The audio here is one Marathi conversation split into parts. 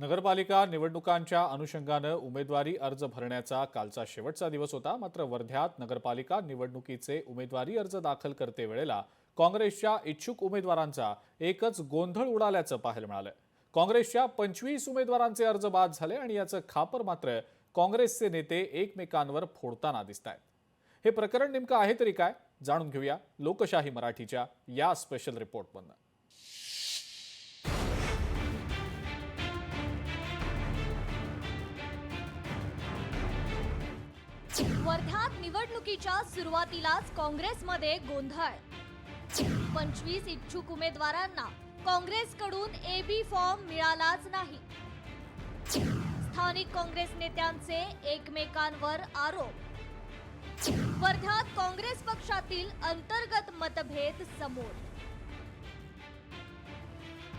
नगरपालिका निवडणुकांच्या अनुषंगानं उमेदवारी अर्ज भरण्याचा कालचा शेवटचा दिवस होता. मात्र वर्ध्यात नगरपालिका निवडणुकीचे उमेदवारी अर्ज दाखल करते वेळेला काँग्रेसच्या इच्छुक उमेदवारांचा एकच गोंधळ उडाल्याचं पाहायला मिळालं. काँग्रेसच्या पंचवीस उमेदवारांचे अर्ज बाद झाले आणि याचं खापर मात्र काँग्रेसचे नेते एकमेकांवर फोडताना दिसत आहेत हे प्रकरण नेमकं आहे तरी काय? जाणून घेऊया लोकशाही मराठीच्या या स्पेशल रिपोर्टमधनं वर्ध्यात निवडणुकीच्या सुरुवातीलाच काँग्रेसमध्ये गोंधळ. पंचवीस इच्छुक उमेदवारांना काँग्रेसकडून एबी फॉर्म मिळालाच नाही. स्थानिक काँग्रेस नेत्यांचे एकमेकांवर आरोप. वर्ध्यात काँग्रेस पक्षातील अंतर्गत मतभेद समोर.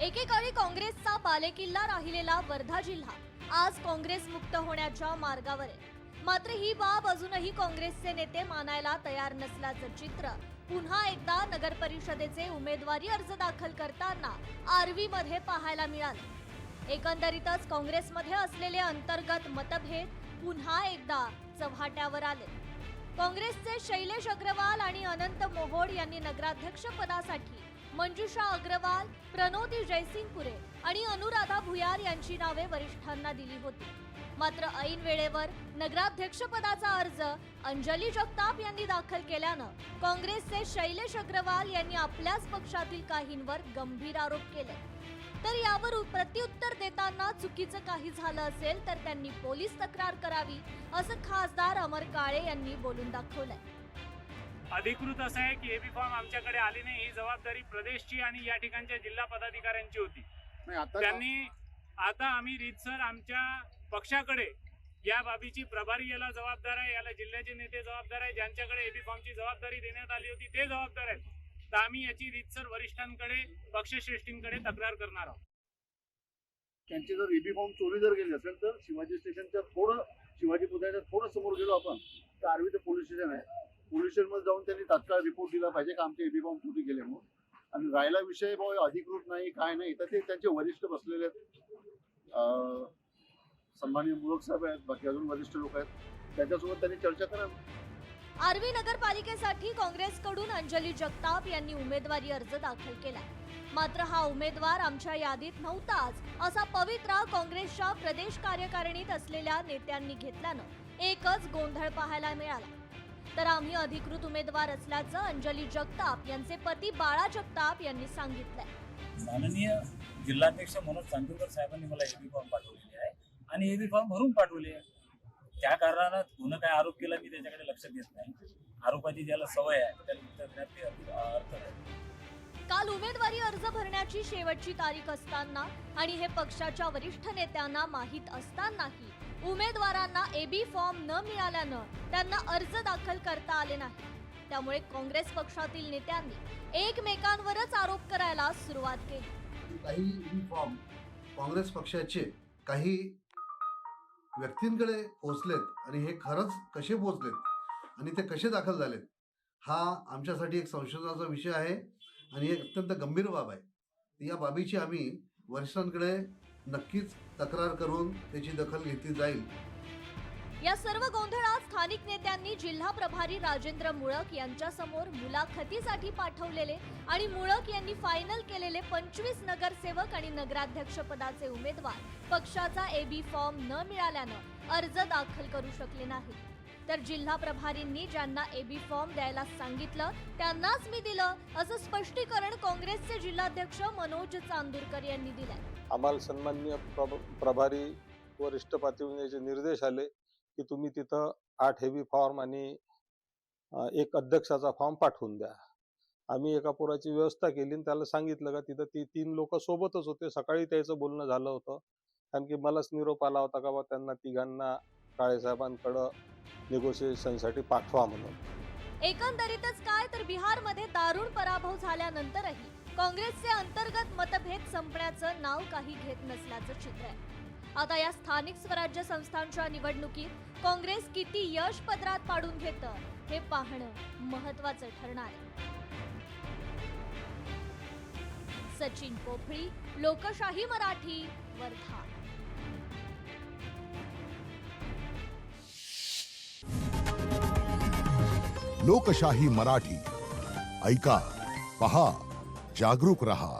एकेकाळी काँग्रेसचा बालेकिल्ला राहिलेला वर्धा जिल्हा आज काँग्रेस मुक्त होण्याच्या मार्गावर आहे. मात्र ही बाब अजूनही काँग्रेसचे नेते मानायला तयार नसल्याचं चित्र. पुन्हा एकदा नगर परिषदेचे उमेदवारी अर्ज दाखल करताना आर्वीमध्ये पाहायला मिळालं. एकंदरीतच काँग्रेसमध्ये असलेले अंतर्गत मतभेद पुन्हा एकदा चव्हाट्यावर आले. काँग्रेसचे शैलेश अग्रवाल आणि अनंत मोहोड यांनी नगराध्यक्ष पदासाठी मंजुषा अग्रवाल प्रणोदी जयसिंगपुरे आणि अनुराधा भुयार यांची नावे वरिष्ठांना दिली होती. मात्र ऐन वेळेवर नगराध्यक्ष पदाचा अर्ज अंजली जगताप यांनी दाखल केल्यानं काँग्रेसचे शैलेश अग्रवाल यांनी आपल्याच पक्षातील काहींवर गंभीर आरोप केले. तर यावर प्रत्युत्तर देताना चुकीचं काही झालं असेल तर त्यांनी पोलीस तक्रार करावी असं खासदार अमर काळे यांनी बोलून दाखवलंय. अधिकृत असं आहे की एबी फॉर्म आमच्याकडे आली नाही ही जबाबदारी प्रदेशची आणि या ठिकाणच्या जिल्हा पदाधिकाऱ्यांची होती. त्यांनी आता आम्ही रीतसर आमच्या पक्षाकडे या बाबीची प्रभारी याला जबाबदार आहे याला जिल्ह्याचे नेते जबाबदार आहे ज्यांच्याकडे एबी फॉर्मची जबाबदारी देण्यात आली होती ते जबाबदार आहेत. तर आम्ही याची रीतसर वरिष्ठांकडे पक्षश्रेष्ठींकडे तक्रार करणार आहोत. त्यांची जर एबी फॉर्म चोरी जर गेली असेल तर शिवाजी स्टेशनच्या थोडं शिवाजी पुतळ्याच्या थोडं समोर गेलो आपण तर आर्वीचं पोलीस स्टेशन आहे. पोलीस स्टेशनमध्ये जाऊन त्यांनी तात्काळ रिपोर्ट दिला पाहिजे का आमचे एबी फॉर्म चोरी गेले म्हणून. आणि राहिला विषय बाबा अधिकृत नाही काय नाही तर ते त्यांचे वरिष्ठ बसलेले आहेत. अं, सन्माननीय मुलक साहेब आहेत बाकी अजून वरिष्ठ लोक आहेत. त्यांच्यासोबत त्यांनी चर्चा करावी. आर्वी नगरपालिकेसाठी काँग्रेसकडून अंजली जगताप यांनी उमेदवारी अर्ज दाखल केला मात्र हा उमेदवार आमच्या यादीत नव्हताच असा पवित्रा काँग्रेसच्या प्रदेश कार्यकारिणीत असलेल्या नेत्यांनी घेतल्यानं एकच गोंधळ पाहायला मिळाला. तर आम्ही अधिकृत उमेदवार असल्याचं अंजली जगताप यांचे पती बाळा जगताप यांनी सांगितलंय. माननीय जिल्हाध्यक्ष मनोज चांदूरकर साहेबांनी मला एबी फॉर्म पाठवलेले आहे. आणि एबी फॉर्म भरून पाठवले. त्या कारणानं कोण काय आरोप केला मी त्याच्याकडे लक्ष देत नाही. आरोपाची ज्याला सवय आहे अर्थ काल उमेदवारी अर्ज भरण्याची शेवटची तारीख असताना आणि हे पक्षाच्या वरिष्ठ नेत्यांना माहीत असतानाही उमेदवारांना एबी फॉर्म न मिळाल्यानं त्यांना अर्ज दाखल करता आले नाही. त्यामुळे काँग्रेस पक्षातील नेत्यांनी एकमेकांवरच आरोप करायला सुरुवात केली. काही ई फॉर्म काँग्रेस पक्षाचे काही व्यक्तींकडे पोचलेत आणि हे खरंच कसे पोचलेत आणि ते कसे दाखल झालेत हा आमच्यासाठी एक संशोधनाचा विषय आहे आणि एक अत्यंत गंभीर बाब आहे. या बाबीची आम्ही वरिष्ठांकडे नक्कीच तक्रार करून त्याची दखल घेतली जाईल. या सर्व गोंधळात स्थानिक नेत्यांनी जिल्हा प्रभारी राजेंद्र मुळक यांच्यासमोर मुलाखतीसाठी पाठवलेले आणि मुळक यांनी फायनल केलेले पंचवीस नगरसेवक आणि नगराध्यक्ष पदाचे उमेदवार पक्षाचा एबी फॉर्म न मिळाल्यानं अर्ज दाखल करू शकले नाही तर जिल्हा प्रभारींनी ज्यांना एबी फॉर्म द्यायला सांगितलं त्यांनाच मी दिलं असं स्पष्टीकरण काँग्रेसचे जिल्हाध्यक्ष मनोज चांदूरकर यांनी दिलंय. आम्हाला सन्मान्य प्रभारी वरिष्ठ पातळीचे निर्देश आले. की तुम्ही तिथं आठ हेवी फॉर्म आणि एक अध्यक्षाचा फॉर्म पाठवून द्या. आम्ही एका पोराची व्यवस्था केली आणि त्याला सांगितलं का तिथं ती तीन लोक सोबतच होते. सकाळी त्याचं बोलणं झालं होतं. कारण की मलाच निरोप आला होता का बा त्यांना तिघांना काळेसाहेबांकडं निगोशिएशनसाठी पाठवा म्हणून. एकंदरीतच काय तर बिहारमध्ये दारुण पराभव झाल्यानंतरही काँग्रेसचे अंतर्गत मतभेद संपण्याचं नाव काही घेत नसल्याचं चित्र आहे. आता या स्थानिक स्वराज्य संस्थांच्या निवडणुकीत काँग्रेस किती यश पदरात पाडून घेत हे पाहणं महत्वाचं ठरणार सचिन पोफळी लोकशाही मराठी वर्धा. लोकशाही मराठी. ऐका पहा जागरूक रहा.